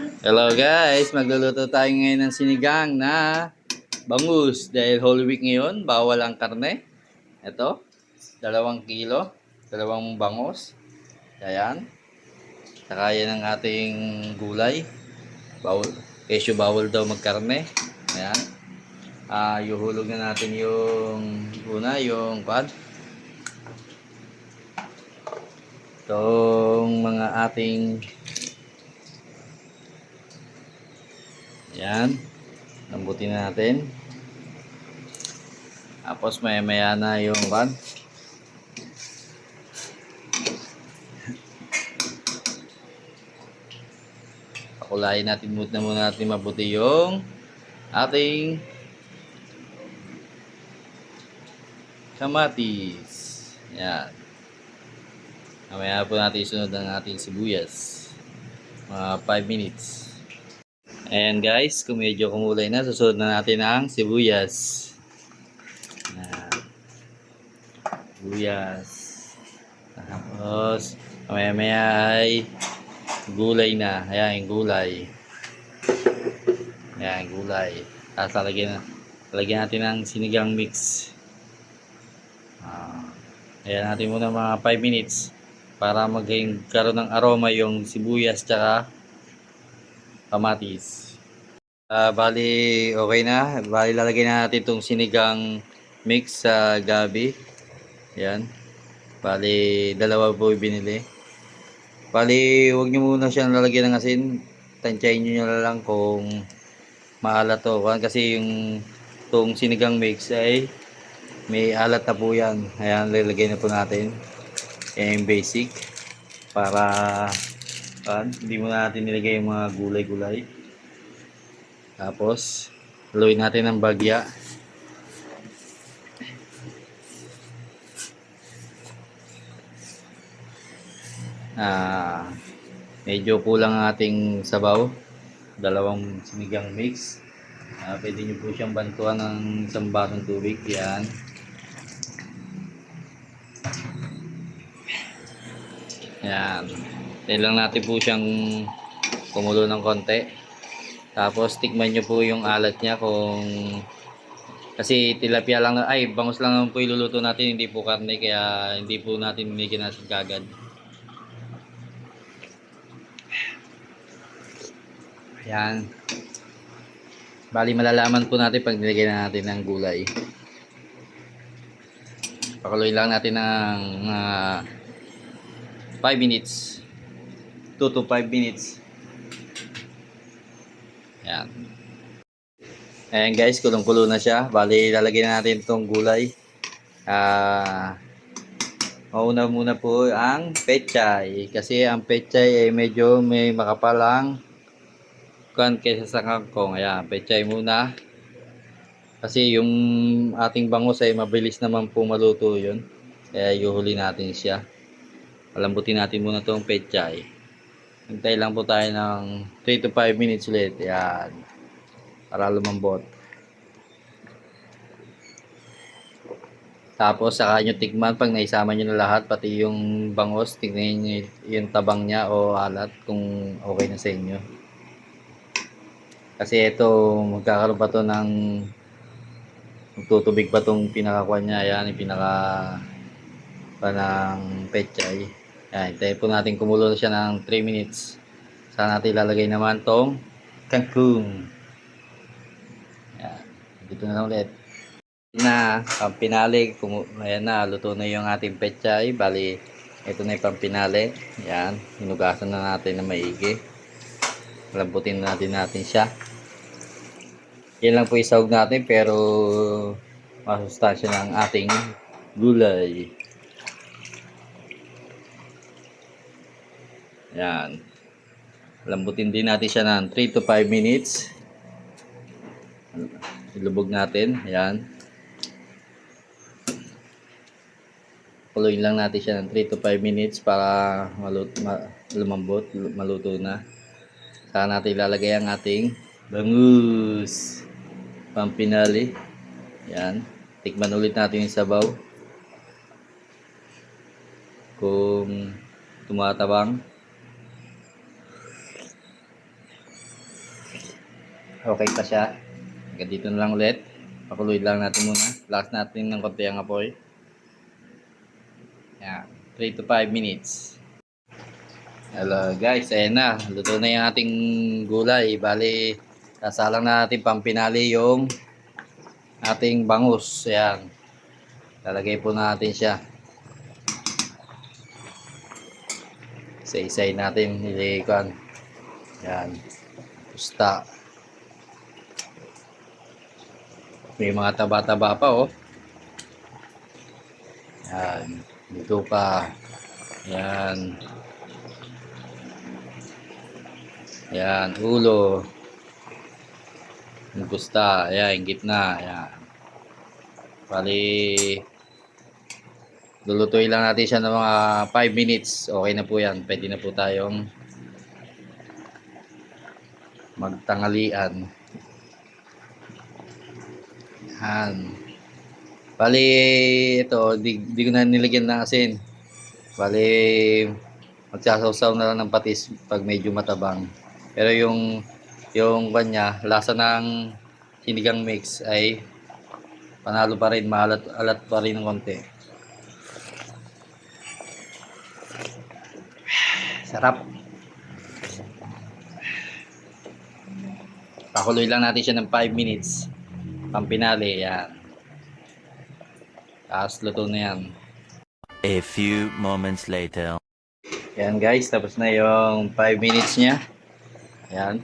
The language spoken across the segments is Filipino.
Hello guys, magluluto tayo ngayon ng sinigang na bangus. Dahil Holy Week ngayon, bawal ang karne. Ito, dalawang kilo, dalawang bangus. Ayan. Saka yan ang ating gulay. Bawal, kesyo bawal daw magkarne. Ayan. Ah, yuhulog na natin yung una, yung pad. Itong mga ating Yan. Lambutin na natin. Tapos maya maya na yung pan. Pakulayin natin muna muna natin mabuti yung ating kamatis. Yan. Mamaya po natin isunod ang ating sibuyas. Mga 5 minutes. Ayan guys, kung medyo kumulay na, susunod na natin ang sibuyas. Ayan. Sibuyas. Tapos, maya maya ay gulay na. Ayan, gulay. Ayan, gulay. Tapos lalagyan, lalagyan natin ng sinigang mix. Ah, ayan natin muna mga 5 minutes para magkaroon ng aroma yung sibuyas tsaka kamatis. Ah, bali, okay na. Bali, lalagay na natin itong sinigang mix sa gabi. Yan. Bali, dalawa po binili. Bali, huwag nyo muna siyang lalagyan ng asin. Tansyahin nyo na lang kung maalat to. Kasi yung itong sinigang mix ay may alat na po yan. Ayan, lalagay na po natin. Yan basic. Para Pan, hindi mo natin nilagay yung mga gulay-gulay. Tapos, haluin natin ng bagya. Ah, medyo kulang ang ating sabaw. Dalawang sinigang mix. Ah, pwede nyo po siyang bantuan ng isang basong tubig. Yan. Yan. Yan lang natin po siyang kumulo ng konti. Tapos tikman nyo po yung alat niya kung kasi tilapia lang ay bangus lang po iluluto natin hindi po karne kaya hindi po natin binigyan kagad. Ayan. Bali malalaman po natin pag nilagay na natin ng gulay. Pakuloy lang natin ng uh, 5 minutes. 2 to 5 minutes. Yan. Ayan guys, kulong-kulo na siya. Bali, lalagyan na natin itong gulay. Ah, mauna muna po ang pechay. Kasi ang pechay ay medyo may makapalang kan kaysa sa kangkong. Ayan, pechay muna. Kasi yung ating bangus ay mabilis naman po maluto yun. Kaya yuhuli natin siya. Palambutin natin muna itong pechay. Hintay lang po tayo ng 3 to 5 minutes ulit. Yan. Para lumambot. Tapos saka nyo tikman pag naisama nyo na lahat. Pati yung bangos. Tignan nyo yung tabang niya o alat kung okay na sa inyo. Kasi ito magkakaroon pa to ng magtutubig pa tong pinakakuan niya. Yan yung pinaka pa ng pechay. Yan, hintayin po natin kumulo na siya ng 3 minutes. Saka natin ilalagay naman tong kangkong. Yan, dito na lang ulit. Na, pampinali, kumu ayan na, luto na yung ating pechay. Bali, ito na yung pampinali. Yan, hinugasan na natin na maigi. Lambutin na natin natin siya. Yan lang po isawag natin pero masustansya ng ating gulay. Yan. Lambutin din natin siya ng 3 to 5 minutes. Ilubog natin. Yan. Kuluin lang natin siya ng 3 to 5 minutes para maluto, ma, lumambot, maluto na. Saka natin ilalagay ang ating bangus. Pampinali. Yan. Tikman ulit natin yung sabaw. Kung tumatabang. Okay pa siya. Hanggang dito na lang ulit. Pakuloy lang natin muna. Last natin ng konti ang apoy. Yan. 3 to 5 minutes. Hello guys, ayan na. Luto na yung ating gulay. Bali, sasalang na natin pampinali yung ating bangus. Ayan. Lalagay po natin siya. Isa-isay natin nilikuan. Yan. Pusta. May mga taba-taba pa oh. Yan. Dito pa. Yan. Yan. Ulo. Yung pusta. Yan. Gitna. Yan. Bali. Lulutuin lang natin siya ng mga 5 minutes. Okay na po yan. Pwede na po tayong magtangalian. Yan. Bali, ito, di, di ko na nilagyan ng asin. Bali, magsasawsaw na lang ng patis pag medyo matabang. Pero yung, yung kanya, lasa ng sinigang mix ay panalo pa rin, maalat alat pa rin ng konti. Sarap. Pakuloy lang natin siya ng 5 minutes. Pampinali, yan. Tapos luto na yan. A few moments later. Yan guys, tapos na yung 5 minutes niya. Ayan.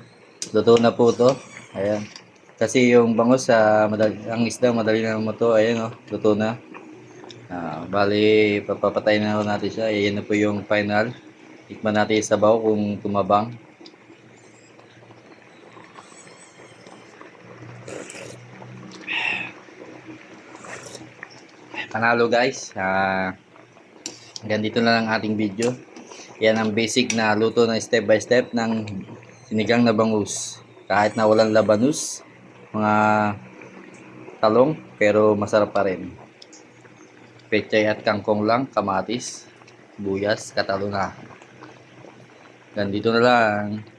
Luto na po to. Ayan. Kasi yung bangus sa madali, ang isda madali na luto. Ayan oh, luto na. Ah, bali, papapatay na natin siya. Ayan na po yung final. Tikman natin yung sabaw kung tumabang. Panalo guys. Ah, hanggang dito na lang ating video. Yan ang basic na luto na step by step ng sinigang na bangus. Kahit na walang labanus, mga talong, pero masarap pa rin. Pechay at kangkong lang, kamatis, buyas, katalo na. Ganito na lang.